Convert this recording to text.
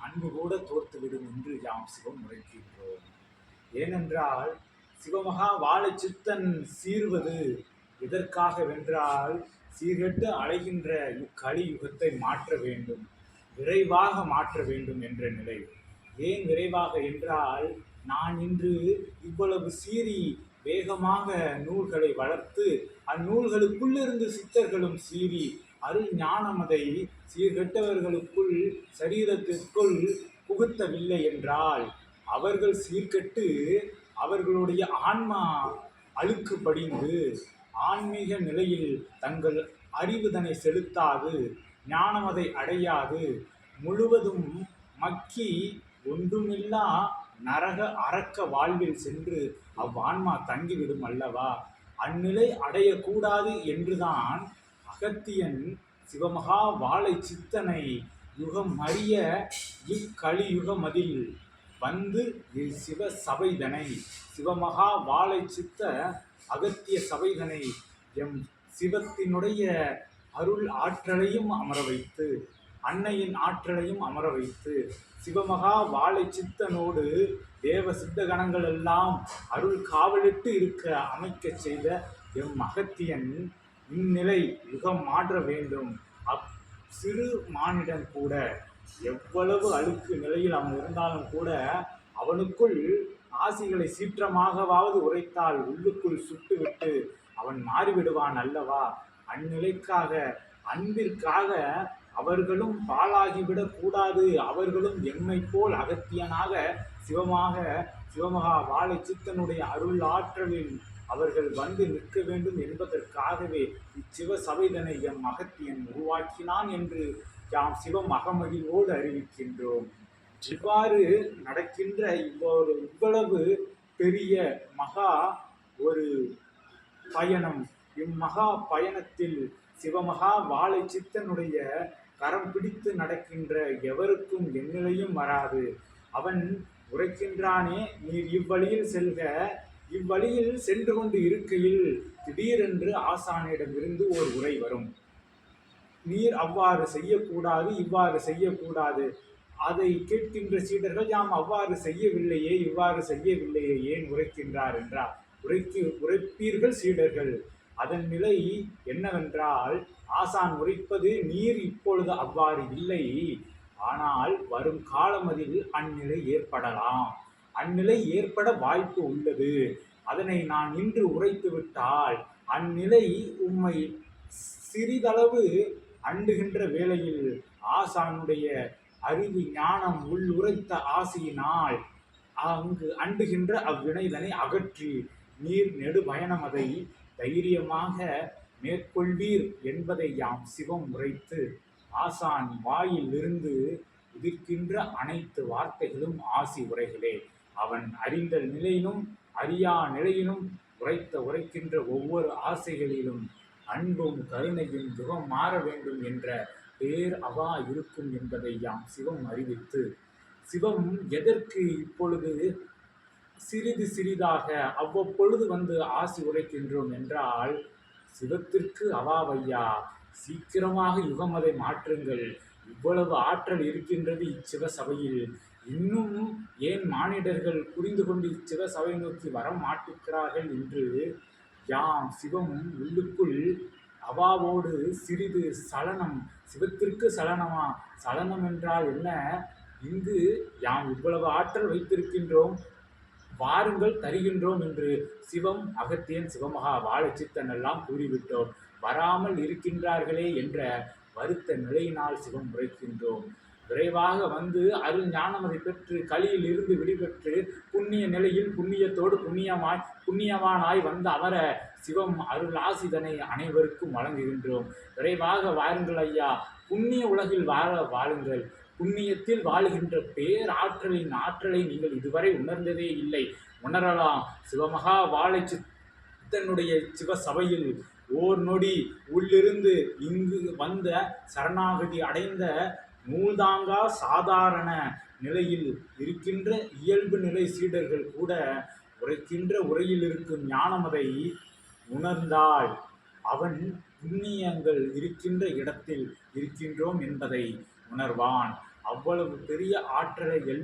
அன்பு கூட தோர்த்துவிடும் என்று யாம் சிவம் உரைக்கின்றோம் ஏனென்றால் சிவமகா வாழை சித்தன் சீர்வது எதற்காக வென்றால் சீர்கெட்டு அலைகின்ற இக்கலியுகத்தை மாற்ற வேண்டும் விரைவாக மாற்ற வேண்டும் என்ற நிலை. ஏன் விரைவாக என்றால் நான் இன்று இவ்வளவு சீறி வேகமாக நூல்களை வளர்த்து அந்நூல்களுக்குள்ளிருந்து சித்தர்களும் சீறி அருள் ஞானமதை சீர்கெட்டவர்களுக்குள் சரீரத்திற்குள் புகுத்தவில்லை என்றால் அவர்கள் சீர்கெட்டு அவர்களுடைய ஆன்மா அழுக்கு படிந்து ஆன்மீக நிலையில் தங்கள் அறிவுதனை செலுத்தாது ஞானமதை அடையாது முழுவதும் மக்கி ஒன்றுமில்லா நரக அரக்க வாழ்வில் சென்று அவ்வான்மா தங்கிவிடும் அல்லவா? அந்நிலை அடையக்கூடாது என்றுதான் அகத்தியன் சிவமகா வாழை சித்தனை யுகம் அறிய இக்கலியுகமதில் வந்து சிவ சபைதனை. சிவமகா வாழை சித்த அகத்திய சபைதனை எம் சிவத்தினுடைய அருள் ஆற்றலையும் அமர வைத்து அன்னையின் ஆற்றலையும் அமர வைத்து சிவமகா வாழை சித்தனோடு தேவ சித்த கணங்கள் எல்லாம் அருள் காவலிட்டு இருக்க அமைக்கச் செய்த எம் அகத்தியன் இந்நிலை யுகம் மாற்ற வேண்டும். அப் சிறு மானிடன் கூட எவ்வளவு அழுக்கு நிலையில் அவன் இருந்தாலும் கூட அவனுக்குள் ஆசிகளை சீற்றமாகவாவது உரைத்தால் உள்ளுக்குள் சுட்டுவிட்டு அவன் மாறிவிடுவான் அல்லவா? அந்நிலைக்காக அன்பிற்காக அவர்களும் பாழாகிவிடக் கூடாது. அவர்களும் எம்மை போல் அகத்தியனாக சிவமாக சிவமகா வாழை சித்தனுடைய அருள் ஆற்றலில் அவர்கள் வந்து நிற்க வேண்டும் என்பதற்காகவே இச்சிவ சபைதனை எம் மகத்தியன் உருவாக்கினான் என்று யாம் சிவம் அகமகிழ்வோடு அறிவிக்கின்றோம். இவ்வாறு நடக்கின்ற இவ்வொரு இவ்வளவு பெரிய மகா ஒரு பயணம். இம்மகா பயணத்தில் சிவமகா வாழை சித்தனுடைய கரம் பிடித்து நடக்கின்ற எவருக்கும் எந்நிலையும் வராது. அவன் உரைக்கின்றானே நீர் இவ்வழியில் செல்க இவ்வழியில் சென்று கொண்டு இருக்கையில் திடீரென்று ஆசானிடமிருந்து ஓர் உரை வரும். நீர் அவ்வாறு செய்யக்கூடாது இவ்வாறு செய்யக்கூடாது. அதை கேட்கின்ற சீடர்கள் யாம் அவ்வாறு செய்யவில்லையே இவ்வாறு செய்யவில்லையே ஏன் உரைக்கின்றார்? என்றார். உரைக்கு உரைப்பீர்கள் சீடர்கள். அதன் நிலை என்னவென்றால் ஆசான் உரைப்பது நீர் இப்பொழுது அவ்வாறு இல்லை. ஆனால் வரும் காலமதில் அந்நிலை ஏற்படலாம். அந்நிலை ஏற்பட வாய்ப்பு உள்ளது. அதனை நான் இன்று உரைத்து விட்டால் அந்நிலை உம்மை சிறிதளவு அண்டுகின்ற வேளையில் ஆசானுடைய அறிவு ஞானம் உள் உரைத்த ஆசையினால் அங்கு அண்டுகின்ற அவ்வினைதனை அகற்றி நீர் நெடு அதை தைரியமாக மேற்கொள்வீர் என்பதை யாம் சிவம் உரைத்து ஆசான் வாயிலிருந்து உதிர்க்கின்ற அனைத்து வார்த்தைகளும் ஆசி உரைகளே. அவன் அறிந்த நிலையிலும் அறியா நிலையிலும் உரைத்த உரைக்கின்ற ஒவ்வொரு ஆசைகளிலும் அன்பும் கருணையும் யுகம் மாற வேண்டும் என்ற பேர் அவா இருக்கும் என்பதை யாம் சிவம் அறிவித்து சிவம் எதற்கு இப்பொழுது சிறிது சிறிதாக அவ்வப்பொழுது வந்து ஆசி உரைக்கின்றோம் என்றால் சிவத்திற்கு அவாவையா சீக்கிரமாக யுகமதை மாற்றுங்கள். இவ்வளவு ஆற்றல் இருக்கின்றது இச்சிவ சபையில் இன்னும் ஏன் மானிடர்கள் புரிந்து கொண்டு இச்சிவ சபை நோக்கி வர மாட்டுகிறார்கள் என்று யாம் சிவம் உள்ளுக்குள் அவாவோடு சிறிது சலனம் சிவத்திற்கு சலனமா சலனம் என்றால் என்ன? இங்கு யாம் இவ்வளவு ஆற்றல் வைத்திருக்கின்றோம் வாருங்கள் தருகின்றோம் என்று சிவம் அகத்தியன் சிவமகா வாழச்சித்தன் எல்லாம் கூறிவிட்டோம். வராமல் இருக்கின்றார்களே என்ற வருத்த நிலையினால் சிவம் உரைக்கின்றோம். விரைவாக வந்து அருள் ஞானமதை பெற்று கலியில் இருந்து விடுபெற்று புண்ணிய நிலையில் புண்ணியத்தோடு புண்ணியமாய் புண்ணியவானாய் வந்த அவரை சிவம் அருள் ஆசிதனை அனைவருக்கும் வழங்குகின்றோம். விரைவாக வாருங்கள் ஐயா. புண்ணிய உலகில் வாழ வாழுங்கள். புண்ணியத்தில் வாழுகின்ற பேராற்றலின் ஆற்றலை நீங்கள் இதுவரை உணர்ந்ததே இல்லை. உணரலாம். சிவமகா வாழை சித்தனுடைய சிவ சபையில் ஓர் நொடி உள்ளிருந்து இங்கு வந்த சரணாகதி அடைந்த நூல்தாங்கா சாதாரண நிலையில் இருக்கின்ற இயல்பு நிலை சீடர்கள் கூட உரைக்கின்ற உரையில் இருக்கும் ஞானமதை உணர்ந்தால் அவன் புண்ணியங்கள் இருக்கின்ற இடத்தில் இருக்கின்றோம் என்பதை உணர்வான். அவ்வளவு பெரிய ஆற்றலை எல்